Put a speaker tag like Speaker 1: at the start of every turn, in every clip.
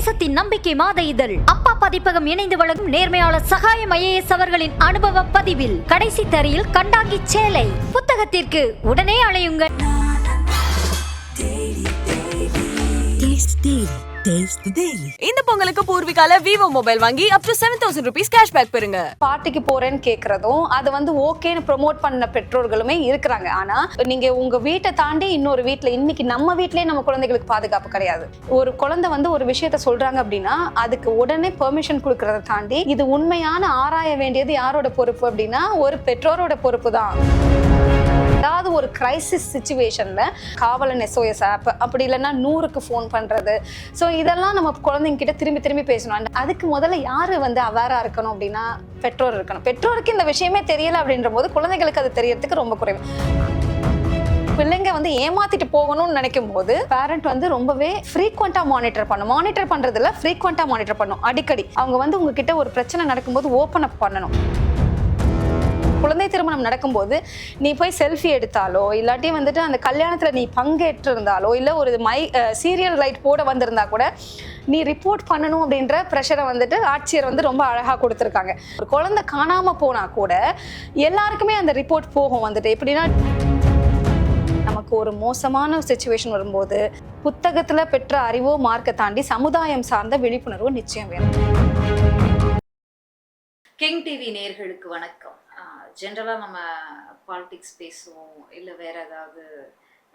Speaker 1: தேசத்தின் நம்பிக்கை மாத இதழ். அப்பா பதிப்பகம் இணைந்து வழங்கும் நேர்மையாளர் சகாயம் ஐஏஎஸ் அவர்களின் அனுபவ பதிவில். கடைசி தரையில் கண்டாங்கி சேலை. புத்தகத்திற்கு உடனே அழையுங்கள்
Speaker 2: இந்த பொங்கலுக்கு பூர்விகால விவோ மொபைல் வாங்கி up to seven thousand rupees cashback பெறுங்க.
Speaker 3: பார்ட்டிக்கு போறேன்னு கேக்குறதும் அது வந்து ஓகேன்னு ப்ரோமோட் பண்ண பெற்றோர்களுமே இருக்கிறாங்க. ஆனா நீங்க உங்க வீட்டை தாண்டி இன்னொரு வீட்ல இன்னைக்கு நம்ம வீட்லயே நம்ம குழந்தைகளுக்கு பாதுகாப்பு கிடையாது. ஒரு குழந்தை வந்து ஒரு விஷயத்த சொல்றாங்க அப்படின்னா அதுக்கு உடனே பெர்மிஷன் கொடுக்கறத தாண்டி இது உண்மையான ஆராய வேண்டியது யாரோட பொறுப்பு அப்படின்னா ஒரு பெற்றோரோட பொறுப்பு தான் ஏதாவது ஒரு கிரைசிஸ் சுச்சுவேஷனில் காவலன் எஸ்ஓஎஸ் ஆப் அப்படி இல்லைன்னா நூறுக்கு ஃபோன் பண்ணுறது ஸோ இதெல்லாம் நம்ம குழந்தைங்கிட்ட திரும்பி திரும்பி பேசணும். அதுக்கு முதல்ல யார் வந்து அவேராக இருக்கணும் அப்படின்னா பெற்றோர் இருக்கணும். பெற்றோருக்கு இந்த விஷயமே தெரியலை அப்படின்ற போது குழந்தைகளுக்கு அது தெரியறதுக்கு ரொம்ப குறைவு. பிள்ளைங்க வந்து ஏமாத்திட்டு போகணும்னு நினைக்கும் போது பேரண்ட் வந்து ரொம்பவே ஃப்ரீக்வெண்டா மானிட்டர் பண்ணும் மானிட்டர் பண்றதுல ஃப்ரீக்வெண்டா மானிட்டர் பண்ணும் அடிக்கடி. அவங்க வந்து உங்ககிட்ட ஒரு பிரச்சனை நடக்கும்போது ஓப்பன் அப் பண்ணணும். குழந்தை திருமணம் நடக்கும்போது நீ போய் செல்ஃபி எடுத்தாலோ இல்லாட்டி வந்துட்டு அந்த கல்யாணத்தில் நீ பங்கேற்றிருந்தாலோ இல்லை ஒரு மை சீரியல் லைட் போட வந்திருந்தா கூட நீ ரிப்போர்ட் பண்ணணும் அப்படின்ற ப்ரெஷரை வந்துட்டு ஆட்சியர் வந்து ரொம்ப அழகாக கொடுத்துருக்காங்க. ஒரு குழந்தை காணாமல் போனால் கூட எல்லாருக்குமே அந்த ரிப்போர்ட் போகும் வந்துட்டு. எப்படின்னா நமக்கு ஒரு மோசமான சுச்சுவேஷன் வரும்போது புத்தகத்தில் பெற்ற அறிவோ மார்க்கை தாண்டி சமுதாயம் சார்ந்த விழிப்புணர்வு நிச்சயம் வேணும்.
Speaker 4: கிங் டிவி நேர்களுக்கு வணக்கம். ஜென்ரலாக நம்ம பாலிடிக்ஸ் பேசுவோம் இல்லை வேற ஏதாவது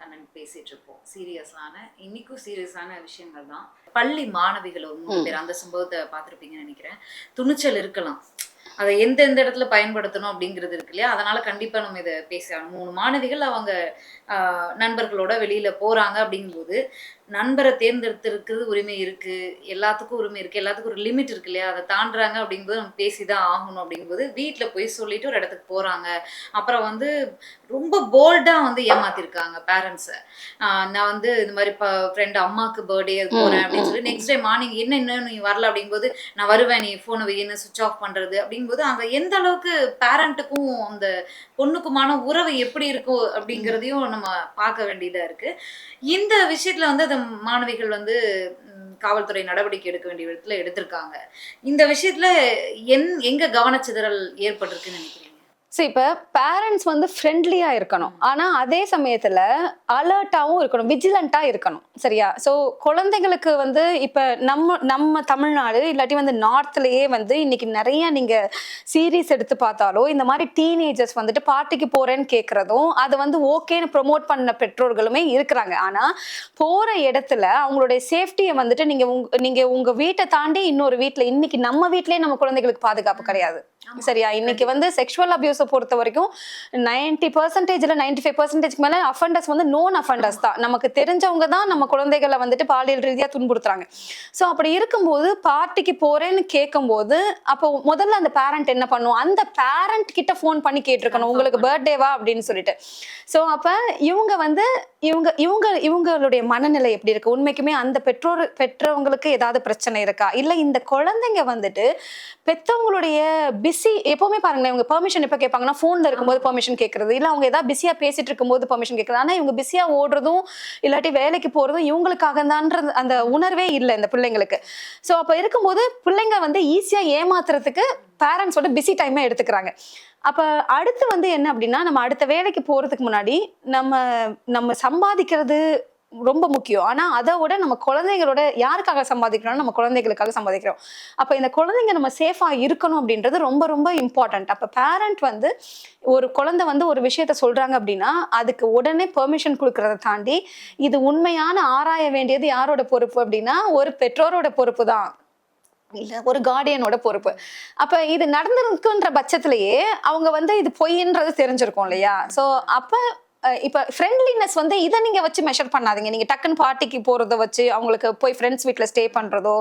Speaker 4: நம்ம பேசிட்டு இருப்போம். சீரியஸான இன்னைக்கும் சீரியஸான விஷயங்கள் தான். பள்ளி மாணவிகள் ஒரு மூணு பேர் அந்த சம்பவத்தை பார்த்துருப்பீங்கன்னு நினைக்கிறேன். துணிச்சல் இருக்கலாம். அதை எந்த எந்த இடத்துல பயன்படுத்தணும் அப்படிங்கிறது இருக்கு இல்லையா? அதனால கண்டிப்பா நம்ம இதை பேசணும் மூணு மாணவிகள் அவங்க நண்பர்களோட வெளியில போறாங்க அப்படிங்கும்போது நண்பரை தேர்ந்தெடுத்திருக்கிறது உரிமை இருக்கு எல்லாத்துக்கும் உரிமை இருக்கு எல்லாத்துக்கும் ஒரு லிமிட் இருக்கு இல்லையா? அதை தாண்டுறாங்க அப்படிங்கும்போது நம்ம பேசிதான் ஆகணும் அப்படிங்கும்போது வீட்டில் போய் சொல்லிட்டு ஒரு இடத்துக்கு போறாங்க. அப்புறம் வந்து ரொம்ப போல்டா வந்து ஏமாத்திருக்காங்க பேரண்ட்ஸை நான் வந்து இந்த மாதிரி ஃப்ரெண்ட் அம்மாக்கு பர்த்டே போறேன் அப்படின்னு சொல்லி நெக்ஸ்ட் டே மார்னிங் என்ன இன்னும் நீ வரல அப்படிங்கும்போது நான் வருவேன் நீ ஃபோனை வையன்னு சுவிச் ஆஃப் பண்றது அப்படிங்கும்போது அங்க எந்த அளவுக்கு பேரண்ட்டுக்கும் அந்த பொண்ணுக்குமான உறவு எப்படி இருக்கும் அப்படிங்கிறதையும் நம்ம பார்க்க வேண்டியதா இருக்கு. இந்த விஷயத்துல வந்து அந்த மாணவிகள் வந்து காவல்துறை நடவடிக்கை எடுக்க வேண்டிய விதத்துல எடுத்திருக்காங்க. இந்த விஷயத்துல என் எங்க கவனச்சிதறல் ஏற்பட்டிருக்குன்னு நினைக்கிறீங்க?
Speaker 3: ஸோ இப்போ பேரண்ட்ஸ் வந்து ஃப்ரெண்ட்லியாக இருக்கணும். ஆனால் அதே சமயத்தில் அலர்ட்டாகவும் இருக்கணும். விஜிலண்ட்டாக இருக்கணும். சரியா? ஸோ குழந்தைங்களுக்கு வந்து இப்போ நம்ம நம்ம தமிழ்நாடு இல்லாட்டி வந்து நார்த்லேயே வந்து இன்னைக்கு நிறைய நீங்கள் சீரீஸ் எடுத்து பார்த்தாலோ இந்த மாதிரி டீனேஜர்ஸ் வந்துட்டு பார்ட்டிக்கு போகிறேன்னு கேட்குறதும் அதை வந்து ஓகேன்னு ப்ரொமோட் பண்ண பெற்றோர்களுமே இருக்கிறாங்க. ஆனால் போகிற இடத்துல அவங்களுடைய சேஃப்டியை வந்துட்டு நீங்கள் உங்க நீங்கள் உங்கள் வீட்டை தாண்டி இன்னொரு வீட்டில் இன்னைக்கு நம்ம வீட்டிலேயே நம்ம குழந்தைகளுக்கு பாதுகாப்பு கிடையாது. சரியா? இன்னைக்கு வந்து செக்ஷுவல் அபியூஸை பொறுத்த வரைக்கும் நைன்டி பர்சன்டேஜ்ல நைன்டி ஃபைவ் பர்சன்டேஜ் மேல அஃபண்டர்ஸ் வந்து நோன் அஃபண்டர்ஸ் தான். நமக்கு தெரிஞ்சவங்க தான் நம்ம குழந்தைகளை வந்துட்டு பாலியல் ரீதியா துன்புறுத்துறாங்க. ஸோ அப்படி இருக்கும்போது பார்ட்டிக்கு போறேன்னு கேட்கும்போது அப்போ முதல்ல அந்த பேரண்ட் என்ன பண்ணும்? அந்த பேரண்ட் கிட்ட ஃபோன் பண்ணி கேட்டிருக்கணும். உங்களுக்கு பர்த்டேவா அப்படின்னு சொல்லிட்டு. ஸோ அப்ப இவங்க வந்து இவங்க இவங்க இவங்களுடைய மனநிலை எப்படி இருக்கு? உண்மைக்குமே அந்த பெற்றோர் பெற்றவங்களுக்கு ஏதாவது பிரச்சனை இருக்கா? இல்ல இந்த குழந்தைங்க வந்துட்டு பெத்தவங்களுடைய பிஸி எப்பவுமே பாருங்களேன் இவங்க பெர்மிஷன் எப்போ கேட்பாங்கன்னா ஃபோனில் இருக்கும்போது பெர்மிஷன் கேட்கறது. இல்லை அவங்க ஏதாவது பிஸியாக பேசிட்டு இருக்கும்போது பெர்மிஷன் கேட்கறது. ஆனால் இவங்க பிஸியாக ஓடுறதும் இல்லாட்டி வேலைக்கு போகிறதும் இவங்களுக்காக தான்றது அந்த உணர்வே இல்லை இந்த பிள்ளைங்களுக்கு. ஸோ அப்போ இருக்கும்போது பிள்ளைங்க வந்து ஈஸியாக ஏமாத்துறதுக்கு பேரண்ட்ஸோட பிஸி டைமே எடுத்துக்கிறாங்க. அப்போ அடுத்து வந்து என்ன அப்படின்னா நம்ம அடுத்த வேலைக்கு போகிறதுக்கு முன்னாடி நம்ம நம்ம சம்பாதிக்கிறது ரொம்ப முக்கியம். ஆனால் அதை விட நம்ம குழந்தைங்களோட யாருக்காக சம்பாதிக்கிறோம் நம்ம குழந்தைகளுக்காக சம்பாதிக்கிறோம். அப்போ இந்த குழந்தைங்க நம்ம சேஃபாக இருக்கணும் அப்படின்றது ரொம்ப ரொம்ப இம்பார்ட்டன்ட் அப்போ பேரண்ட் வந்து ஒரு குழந்தை வந்து ஒரு விஷயத்த சொல்கிறாங்க அப்படின்னா அதுக்கு உடனே பெர்மிஷன் கொடுக்கறத தாண்டி இது உண்மையான ஆராய வேண்டியது யாரோட பொறுப்பு அப்படின்னா ஒரு பெற்றோரோட பொறுப்பு தான். இல்லை ஒரு கார்டியனோட பொறுப்பு. அப்ப இது நடந்திருக்குன்ற பட்சத்திலேயே அவங்க வந்து இது பொய்ன்றது தெரிஞ்சிருக்கும் இல்லையா? சோ அப்ப இப்ப ஃப்ரெண்ட்லினஸ் வந்து இதை நீங்க வச்சு மெஷர் பண்ணாதீங்க. நீங்க டக்குன்னு பார்ட்டிக்கு போறத வச்சு அவங்களுக்கு போய் ஃப்ரெண்ட்ஸ் வீட்ல ஸ்டே பண்றதோ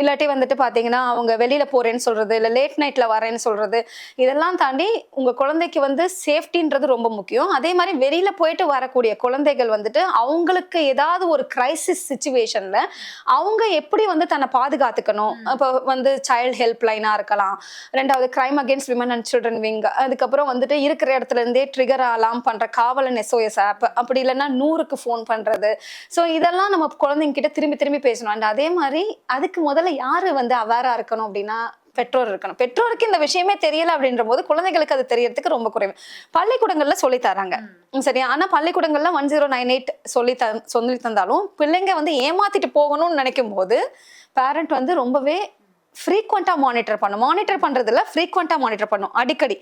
Speaker 3: இல்லாட்டி வந்துட்டு பாத்தீங்கன்னா அவங்க வெளியில போறேன்னு சொல்றது இல்ல லேட் நைட்ல வரேன்னு சொல்றது இதெல்லாம் தாண்டி உங்க குழந்தைக்கு வந்து சேஃப்டின்றது ரொம்ப முக்கியம். அதே மாதிரி வெளியில போயிட்டு வரக்கூடிய குழந்தைகள் வந்துட்டு அவங்களுக்கு ஏதாவது ஒரு கிரைசிஸ் சுச்சுவேஷன்ல அவங்க எப்படி வந்து தன்னை பாதுகாத்துக்கணும்? இப்போ வந்து சைல்டு ஹெல்ப் லைனா இருக்கலாம். ரெண்டாவது crime against women and children wing அதுக்கப்புறம் வந்துட்டு இருக்கிற இடத்துல இருந்தே ட்ரிகர் ஆலாம் பண்ற காவலன் எஸ்ஓஎஸ் ஆப் அப்படி இல்லைன்னா நூறுக்கு ஃபோன் பண்றது. ஸோ இதெல்லாம் நம்ம குழந்தைங்க கிட்ட திரும்பி திரும்பி பேசணும். அண்ட் அதே மாதிரி அதுக்கு முதல்ல யாரு வந்து அவேரா இருக்கணும் அப்படின்னா பெற்றோர் இருக்கணும். பெற்றோருக்கு இந்த விஷயமே தெரியல அப்படின்ற போது குழந்தைகளுக்கு அது தெரியறதுக்கு ரொம்ப குறைவு. பள்ளிக்கூடங்கள்ல சொல்லி தராங்க. சரியா? ஆனா பள்ளிக்கூடங்கள்ல ஒன் ஜீரோ நைன் எயிட் சொல்லி த சொல்லி தந்தாலும் பிள்ளைங்க வந்து ஏமாத்திட்டு போகணும்னு நினைக்கும் போது பேரண்ட் வந்து ரொம்பவே ஃப்ரீக்வெண்ட்டாக மானிட்டர் பண்ணும். மானிட்டர் பண்ணுறதுல ஃப்ரீக்வெண்ட்டாக மானிட்டர் பண்ணும். அடிக்கடி.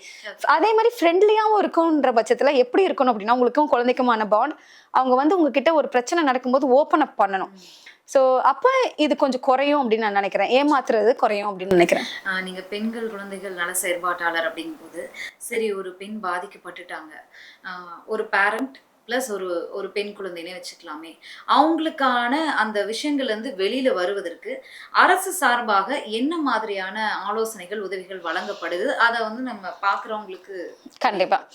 Speaker 3: அதே மாதிரி ஃப்ரெண்ட்லியாகவும் இருக்கும்ன்ற பட்சத்தில் எப்படி இருக்கணும் அப்படின்னா உங்களுக்கும் குழந்தைக்குமான பாண்ட் அவங்க வந்து உங்ககிட்ட ஒரு பிரச்சனை நடக்கும்போது ஓப்பன் அப் பண்ணணும். ஸோ அப்போ இது கொஞ்சம் குறையும் அப்படின்னு நான் நினைக்கிறேன். ஏமாத்துறது குறையும் அப்படின்னு நினைக்கிறேன்.
Speaker 4: நீங்கள் பெண்கள் குழந்தைகள் நல செயற்பாட்டாளர் அப்படிங்கும்போது சரி ஒரு பெண் பாதிக்கப்பட்டுட்டாங்க. ஒரு பேரண்ட் ப்ளஸ் ஒரு ஒரு பெண் குழந்தைனே வச்சுக்கலாமே. அவங்களுக்கான அந்த விஷயங்கள்லேருந்து வெளியில் வருவதற்கு அரசு சார்பாக என்ன மாதிரியான ஆலோசனைகள் உதவிகள் வழங்கப்படுது? அதை வந்து நம்ம பார்க்குறவங்களுக்கு
Speaker 3: கண்டிப்பாக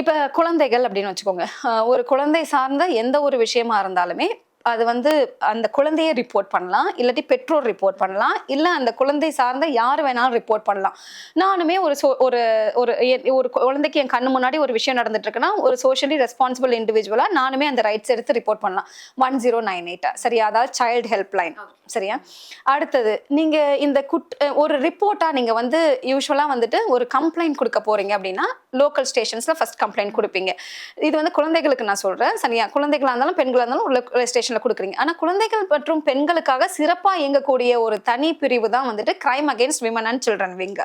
Speaker 3: இப்போ குழந்தைகள் அப்படின்னு வச்சுக்கோங்க. ஒரு குழந்தை சார்ந்த எந்த ஒரு விஷயமா இருந்தாலுமே அது வந்து அந்த குழந்தையை ரிப்போர்ட் பண்ணலாம். இல்லாட்டி பெற்றோர் ரிப்போர்ட் பண்ணலாம். இல்லை அந்த குழந்தை சார்ந்த யார் வேணாலும் ரிப்போர்ட் பண்ணலாம். நானுமே ஒரு சோ ஒரு ஒரு எ- ஒரு குழந்தைக்கு என் கண்ணு முன்னாடி ஒரு விஷயம் நடந்துட்டு இருக்குன்னா ஒரு சோஷியலி ரெஸ்பான்சிபிள் இண்டிவிஜுவலாக நானுமே அந்த ரைட்ஸ் எடுத்து ரிப்போர்ட் பண்ணலாம். ஒன் ஜீரோ நைன் எயிட்டா சரியா? அதாவது சைல்டு ஹெல்ப் லைன் சரியா? அடுத்தது நீங்க இந்த குட் ஒரு ரிப்போர்ட்டா நீங்க வந்து யூஸ்வலா வந்துட்டு ஒரு கம்ப்ளைண்ட் கொடுக்க போறீங்க அப்படின்னா லோக்கல் ஸ்டேஷன்ஸ்ல ஃபர்ஸ்ட் கம்ப்ளைண்ட் கொடுப்பீங்க. இது வந்து குழந்தைகளுக்கு நான் சொல்றேன். சரியா? குழந்தைகளா இருந்தாலும் பெண்களா இருந்தாலும் ஒரு ஸ்டேஷன்ல கொடுக்குறீங்க. ஆனா குழந்தைகள் மற்றும் பெண்களுக்காக சிறப்பா இயங்கக்கூடிய ஒரு தனி பிரிவு தான் வந்துட்டு crime against women and children wing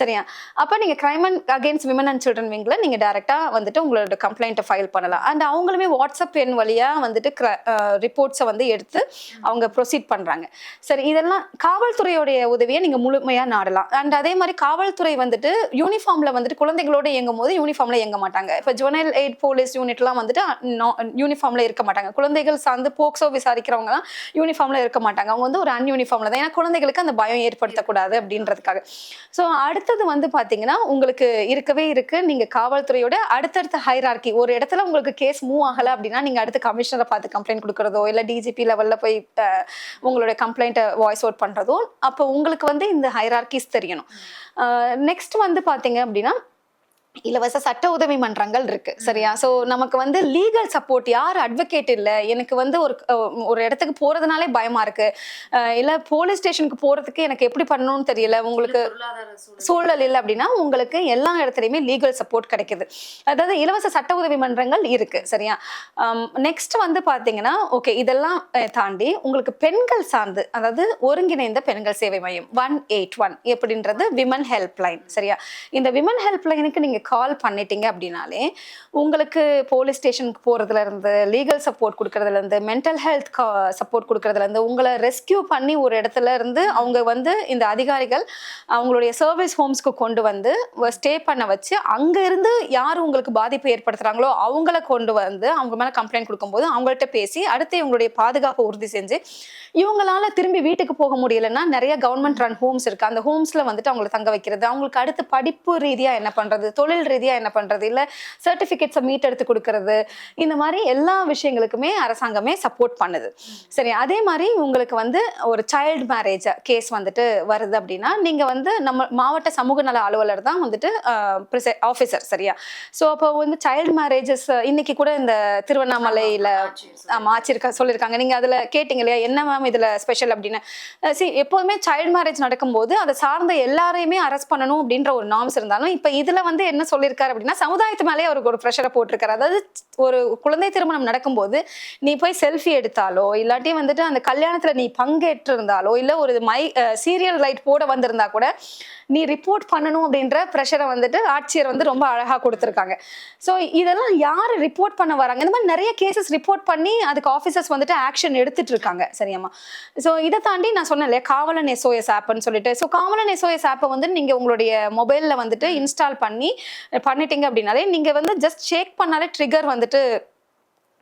Speaker 3: சரியா? அப்ப நீங்க crime against women and children விங்ல நீங்க டைரக்டா வந்துட்டு உங்களோட கம்ப்ளைண்ட்டை ஃபைல் பண்ணலாம். அண்ட் அவங்களுமே வாட்ஸ்அப் எண் வழியா வந்துட்டு ரிப்போர்ட்ஸை வந்து எடுத்து அவங்க ப்ரொசீட் பண்றாங்க. சரி இதெல்லாம் காவல்துறையோடைய உதவியை நீங்க முழுமையா நாடலாம். அண்ட் அதே மாதிரி காவல்துறை வந்துட்டு யூனிஃபார்ம்ல வந்துட்டு குழந்தைகளோட இயங்கும் போது யூனிஃபார்ம்ல இயங்க மாட்டாங்க. இப்ப ஜுவனல் எய்ட் போலீஸ் யூனிட்லாம் வந்துட்டு யூனிஃபார்ம்ல இருக்க மாட்டாங்க. குழந்தைகள் சார்ந்து போக்சோ விசாரிக்கிறவங்க எல்லாம் யூனிஃபார்ம்ல இருக்க மாட்டாங்க. அவங்க வந்து ஒரு அன்யூனிஃபார்ம்ல தான். ஏன்னா குழந்தைகளுக்கு அந்த பயம் ஏற்படுத்தக்கூடாது அப்படின்றதுக்காக. ஸோ அடுத்தது வந்து பாத்தீங்கன்னா உங்களுக்கு இருக்கவே இருக்கு. நீங்க காவல்துறையோட அடுத்தடுத்த ஹைரார்கி ஒரு இடத்துல உங்களுக்கு கேஸ் மூவ் ஆகல அப்படின்னா நீங்க அடுத்து கமிஷனரை பார்த்து கம்ப்ளைண்ட் கொடுக்கறதோ இல்ல டிஜிபி லெவல்ல போய் உங்களுடைய கம்ப்ளைண்ட்டை வாய்ஸ் அவுட் பண்றதோ அப்போ உங்களுக்கு வந்து இந்த ஹைரார்கிஸ் தெரியணும். நெக்ஸ்ட் வந்து பாத்தீங்க அப்படின்னா இலவச சட்ட உதவி மன்றங்கள் இருக்கு சரியா? சோ நமக்கு வந்து லீகல் சப்போர்ட் யார் அட்வொகேட் இல்ல? எனக்கு வந்து ஒரு ஒரு இடத்துக்கு போறதுனாலே பயமா இருக்கு. இல்ல போலீஸ் ஸ்டேஷனுக்கு போறதுக்கு எனக்கு எப்படி பண்ணணும்னு தெரியல. உங்களுக்கு
Speaker 4: சூழல்.
Speaker 3: இல்லை அப்படின்னா உங்களுக்கு எல்லா இடத்துலையுமே லீகல் சப்போர்ட் கிடைக்குது. அதாவது இலவச சட்ட உதவி மன்றங்கள் இருக்கு சரியா? நெக்ஸ்ட் வந்து பாத்தீங்கன்னா ஓகே இதெல்லாம் தாண்டி உங்களுக்கு பெண்கள் சார்ந்து அதாவது ஒருங்கிணைந்த பெண்கள் சேவை மையம் ஒன் எயிட் ஒன் எப்படின்றது விமன் ஹெல்ப் லைன் சரியா? இந்த விமன் ஹெல்ப் லைனுக்கு நீங்க கால் பண்ணிட்டீங்க அப்படின்னாலே உங்களுக்கு போலீஸ் ஸ்டேஷனுக்கு போகிறதுலேருந்து இருந்து லீகல் சப்போர்ட் கொடுக்கறதுல இருந்து மென்டல் ஹெல்த் சப்போர்ட் கொடுக்கறதுல இருந்து உங்களை ரெஸ்கியூ பண்ணி ஒரு இடத்துல இருந்து அவங்க வந்து இந்த அதிகாரிகள் அவங்களுடைய சர்வீஸ் ஹோம்ஸ்க்கு கொண்டு வந்து ஸ்டே பண்ண வச்சு அங்கேருந்து யார் உங்களுக்கு பாதிப்பு ஏற்படுத்துகிறாங்களோ அவங்கள கொண்டு வந்து அவங்க மேலே கம்ப்ளைண்ட் கொடுக்கும்போது அவங்கள்ட்ட பேசி அடுத்து இவங்களுடைய பாதுகாப்பை உறுதி செஞ்சு இவங்களால திரும்பி வீட்டுக்கு போக முடியலன்னா நிறைய கவர்மெண்ட் ரன் ஹோம்ஸ் இருக்கு. அந்த ஹோம்ஸ்ல வந்துட்டு அவங்களை தங்க வைக்கிறது. அவங்களுக்கு அடுத்து படிப்பு ரீதியா என்ன பண்றது? தொழில் ரீதியா என்ன பண்றது? இல்ல சர்டிபிகேட்ஸை மீட் எடுத்து கொடுக்கறது. இந்த மாதிரி எல்லா விஷயங்களுக்குமே அரசாங்கமே சப்போர்ட் பண்ணுது. சரி அதே மாதிரி உங்களுக்கு வந்து ஒரு சைல்டு மேரேஜ் கேஸ் வந்துட்டு வருது அப்படின்னா நீங்க வந்து நம்ம மாவட்ட சமூக நல அலுவலர் தான் வந்துட்டு ஆஃபீஸர் சரியா? ஸோ அப்போ வந்து சைல்டு மேரேஜஸ் இன்னைக்கு கூட இந்த திருவண்ணாமலையில ஆமா ஆச்சிருக்கா சொல்லியிருக்காங்க நீங்க அதுல கேட்டீங்க இல்லையா? என்ன மேம் இதுல ஸ்பெஷல் அப்படின்னு? சி எப்போதுமே சைல்டு மேரேஜ் நடக்கும்போது அதை சார்ந்த எல்லாரையுமே அரெஸ்ட் பண்ணணும் அப்படின்ற ஒரு நார்ம்ஸ் இருந்தாலும் இப்ப இதுல வந்து என்ன சொல்லியிருக்காரு அப்படின்னா சமுதாயத்து மேலே அவருக்கு ஒரு ப்ரெஷரை போட்டிருக்காரு. அதாவது ஒரு குழந்தை திருமணம் நடக்கும்போது நீ போய் செல்ஃபி எடுத்தாலோ இல்லாட்டி வந்துட்டு அந்த கல்யாணத்துல நீ பங்கேற்று இருந்தாலோ இல்ல ஒரு மை சீரியல் லைட் போட வந்திருந்தா கூட நீ ரிப்போர்ட் பண்ணணும் அப்படின்ற ப்ரெஷரை வந்துட்டு ஆட்சியர் வந்து ரொம்ப அழகா கொடுத்துருக்காங்க. ஸோ இதெல்லாம் யார் ரிப்போர்ட் பண்ண வராங்க? இந்த மாதிரி நிறைய கேசஸ் ரிப்போர்ட் பண்ணி அதுக்கு ஆஃபீஸர்ஸ் வந்துட்டு ஆக்ஷன் எடுத்துட்டு இருக்காங்க சரியாம்மா? ஸோ இதை தாண்டி நான் சொன்னேன் இல்லையா? காவலன் எஸ்ஓஎஸ் ஆப்னு சொல்லிட்டு. ஸோ காவலன் எஸ்ஓஎஸ் ஆப்பை வந்து நீங்கள் உங்களுடைய மொபைலில் வந்துட்டு இன்ஸ்டால் பண்ணி பண்ணிட்டீங்க அப்படின்னாலே நீங்க வந்து ஜஸ்ட் ஷேக் பண்ணாலே ட்ரிகர் வந்துட்டு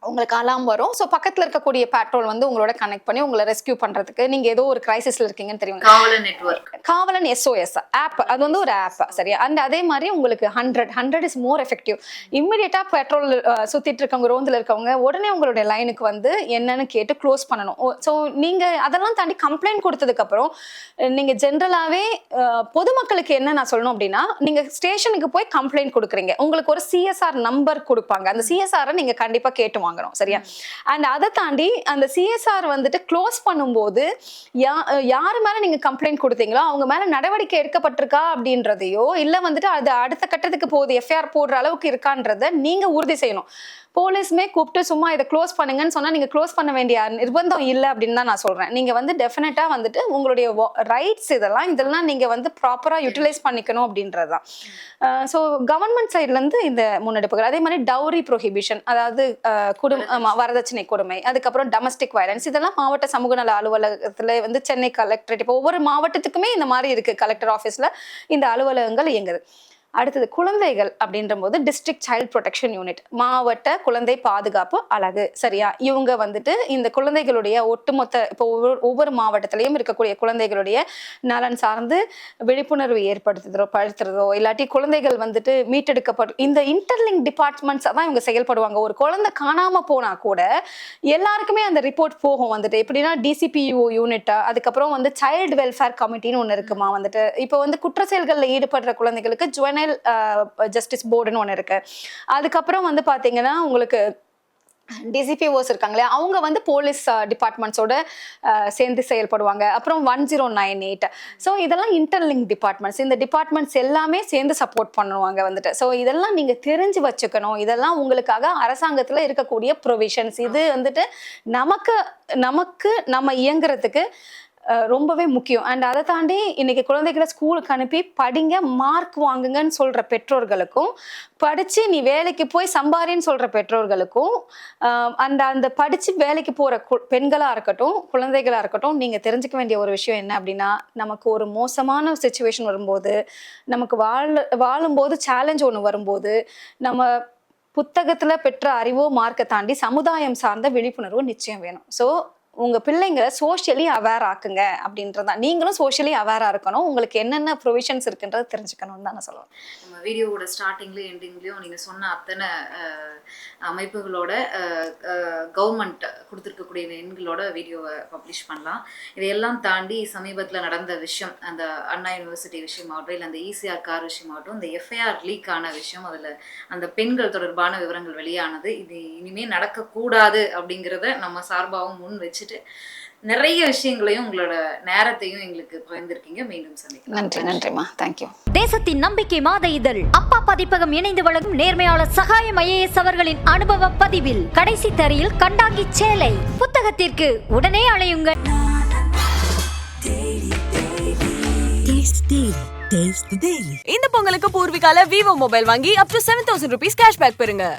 Speaker 3: உங்களுக்கு அலாம் வரும். ஸோ பக்கத்தில் இருக்கக்கூடிய பேட்ரோல் வந்து உங்களோட கனெக்ட் பண்ணி உங்களை ரெஸ்கியூ பண்ணுறதுக்கு நீங்கள் ஏதோ ஒரு கிரைசிஸில் இருக்கீங்கன்னு தெரியும்
Speaker 4: காவலர் நெட்வொர்க்
Speaker 3: காவலன் எஸ்ஓஎஸ் ஆப் அது வந்து ஒரு ஆப் சரியா? அண்ட் அதே மாதிரி உங்களுக்கு hundred hundred is more effective இம்மிடியட்டாக patrol சுற்றிட்டு இருக்கவங்க ரோந்தில் இருக்கவங்க உடனே உங்களுடைய லைனுக்கு வந்து என்னன்னு கேட்டு க்ளோஸ் பண்ணணும். ஸோ நீங்கள் அதெல்லாம் தாண்டி கம்ப்ளைண்ட் கொடுத்ததுக்கப்புறம் நீங்கள் ஜென்ரலாகவே பொதுமக்களுக்கு என்ன நான் சொல்லணும் அப்படின்னா நீங்கள் ஸ்டேஷனுக்கு போய் கம்ப்ளைண்ட் கொடுக்குறீங்க. உங்களுக்கு ஒரு சிஎஸ்ஆர் நம்பர் கொடுப்பாங்க. அந்த சிஎஸ்ஆரை நீங்கள் கண்டிப்பாக கேட்டு வாங்குறோம் சரியா? அண்ட் அதை தாண்டி அந்த சிஎஸ்ஆர் வந்துட்டு க்ளோஸ் பண்ணும்போது யா யார் மேலே நீங்கள் கம்ப்ளைண்ட் கொடுத்தீங்களோ அவங்க மேலே நடவடிக்கை எடுக்கப்பட்டிருக்கா அப்படின்றதையோ இல்லை வந்துட்டு அது அடுத்த கட்டத்துக்கு போகுது எஃப்ஐஆர் போடுற அளவுக்கு இருக்கான்றதை நீங்கள் உறுதி செய்யணும். போலீஸுமே கூப்பிட்டு சும்மா இதை க்ளோஸ் பண்ணுங்கன்னு சொன்னால் நீங்கள் க்ளோஸ் பண்ண வேண்டிய நிர்பந்தம் இல்லை அப்படின்னு தான் நான் சொல்கிறேன் நீங்கள் வந்து டெஃபினட்டாக வந்துட்டு உங்களுடைய ரைட்ஸ் இதெல்லாம் இதெல்லாம் நீங்கள் வந்து ப்ராப்பராக யூட்டிலைஸ் பண்ணிக்கணும் அப்படின்றது தான். ஸோ கவர்மெண்ட் சைட்லேருந்து இந்த முன்னெடுப்புகள் அதே மாதிரி டவுரி ப்ரொஹிபிஷன் அதாவது அஹ், குடும் ஆமா, வரதட்சணை கொடுமை அதுக்கப்புறம் டொமஸ்டிக் வயலன்ஸ் இதெல்லாம் மாவட்ட சமூக நல அலுவலகத்தில் வந்து சென்னை கலெக்டரேட் இப்போ ஒவ்வொரு மாவட்டத்துக்குமே இந்த மாதிரி இருக்குது கலெக்டர் ஆஃபீஸில் இந்த அலுவலகங்கள் இயங்குது. அடுத்தது குழந்தைகள் அப்படின்ற போது டிஸ்ட்ரிக்ட் சைல்ட் ப்ரொடெக்ஷன் யூனிட் மாவட்ட குழந்தை பாதுகாப்பு அழகு சரியா? இவங்க வந்துட்டு இந்த குழந்தைகளுடைய ஒட்டுமொத்த இப்போ ஒவ்வொரு ஒவ்வொரு மாவட்டத்திலையும் இருக்கக்கூடிய குழந்தைகளுடைய நலன் சார்ந்து விழிப்புணர்வு ஏற்படுத்துறதோ படுத்துறதோ இல்லாட்டி குழந்தைகள் வந்துட்டு மீட்டெடுக்கப்படும் இந்த இன்டர்லிங்க் டிபார்ட்மெண்ட்ஸ் தான் இவங்க செயல்படுவாங்க. ஒரு குழந்தை காணாம போனா கூட எல்லாருக்குமே அந்த ரிப்போர்ட் போகும் வந்துட்டு. எப்படின்னா டிசிபியூ யூனிட்டா அதுக்கப்புறம் வந்து சைல்டு வெல்ஃபேர் கமிட்டின்னு ஒன்று இருக்குமா வந்துட்டு. இப்போ வந்து குற்ற செயல்களில் ஈடுபடுற குழந்தைகளுக்கு ஃபீமேல் ஜஸ்டிஸ் போர்டுன்னு ஒன்று இருக்கு. அதுக்கப்புறம் வந்து பார்த்தீங்கன்னா உங்களுக்கு டிசிபிஓஸ் இருக்காங்களே அவங்க வந்து போலீஸ் டிபார்ட்மெண்ட்ஸோட சேர்ந்து செயல்படுவாங்க. அப்புறம் one zero nine eight so இதெல்லாம் இன்டர்லிங்க் டிபார்ட்மெண்ட்ஸ் இந்த டிபார்ட்மெண்ட்ஸ் எல்லாமே சேர்ந்து சப்போர்ட் பண்ணுவாங்க வந்துட்டு. ஸோ இதெல்லாம் நீங்கள் தெரிஞ்சு வச்சுக்கணும். இதெல்லாம் உங்களுக்காக அரசாங்கத்தில் இருக்கக்கூடிய ப்ரொவிஷன்ஸ் இது வந்துட்டு நமக்கு நமக்கு நம்ம இயங்குறதுக்கு ரொம்பவே முக்கியம். அண்ட் அதை தாண்டி இன்னைக்கு குழந்தைகளை ஸ்கூலுக்கு அனுப்பி படிங்க மார்க் வாங்குங்கன்னு சொல்ற பெற்றோர்களுக்கும் படிச்சு நீ வேலைக்கு போய் சம்பாரின்னு சொல்ற பெற்றோர்களுக்கும் அந்த அந்த படிச்சு வேலைக்கு போற கு- பெண்களா இருக்கட்டும் குழந்தைகளா இருக்கட்டும் நீங்க தெரிஞ்சுக்க வேண்டிய ஒரு விஷயம் என்ன அப்படின்னா நமக்கு ஒரு மோசமான சுச்சுவேஷன் வரும்போது நமக்கு வாழ வாழும்போது சேலஞ்ச் ஒன்று வரும்போது நம்ம புத்தகத்துல பெற்ற அறிவோ மார்க்கை தாண்டி சமுதாயம் சார்ந்த விழிப்புணர்வு நிச்சயம் வேணும். ஸோ உங்க பிள்ளைங்களை சோஷியலி அவேர் ஆக்குங்க அப்படின்றதான் நீங்களும் சோஷியலி அவேரா இருக்கணும். உங்களுக்கு என்னென்ன ப்ரொவிஷன்ஸ் இருக்குன்றது தெரிஞ்சுக்கணும்னு தான் நான் சொல்லுவேன்.
Speaker 4: நம்ம வீடியோவோட ஸ்டார்டிங்லேயும் எண்டிங்லேயும் நீங்கள் சொன்ன அத்தனை அமைப்புகளோட கவர்மெண்ட் கொடுத்துருக்கக்கூடிய எண்களோட வீடியோவை பப்ளிஷ் பண்ணலாம். இதையெல்லாம் தாண்டி சமீபத்தில் நடந்த விஷயம் அந்த அண்ணா யூனிவர்சிட்டி விஷயமாகட்டும் இல்லை அந்த இசிஆர் கார் விஷயமாகட்டும் இந்த எஃப்ஐஆர் லீக் ஆன விஷயம் அதில் அந்த பெண்கள் தொடர்பான விவரங்கள் வெளியானது. இது இனிமேல் நடக்கக்கூடாது அப்படிங்கிறத நம்ம சார்பாகவும் முன் வச்சு வச்சுட்டு நிறைய விஷயங்களையும் உங்களோட நேரத்தையும் எங்களுக்கு பகிர்ந்திருக்கீங்க. மீண்டும் சந்திக்கலாம்.
Speaker 3: நன்றி நன்றிம்மா. தேங்க்யூ
Speaker 1: தேசத்தின் நம்பிக்கை மாத இதழ். அப்பா பதிப்பகம் இணைந்து வழங்கும் நேர்மையாளர் சகாயம் ஐஏஎஸ் அவர்களின் அனுபவ பதிவில். கடைசி தரியில் கண்டாங்கி சேலை. புத்தகத்திற்கு உடனே அழையுங்கள்
Speaker 5: Taste the Daily. Taste the Daily.
Speaker 2: இந்த பொங்கலுக்கு பூர்விகால விவோ மொபைல் வாங்கி up to seven thousand rupees cashback பெறுங்க.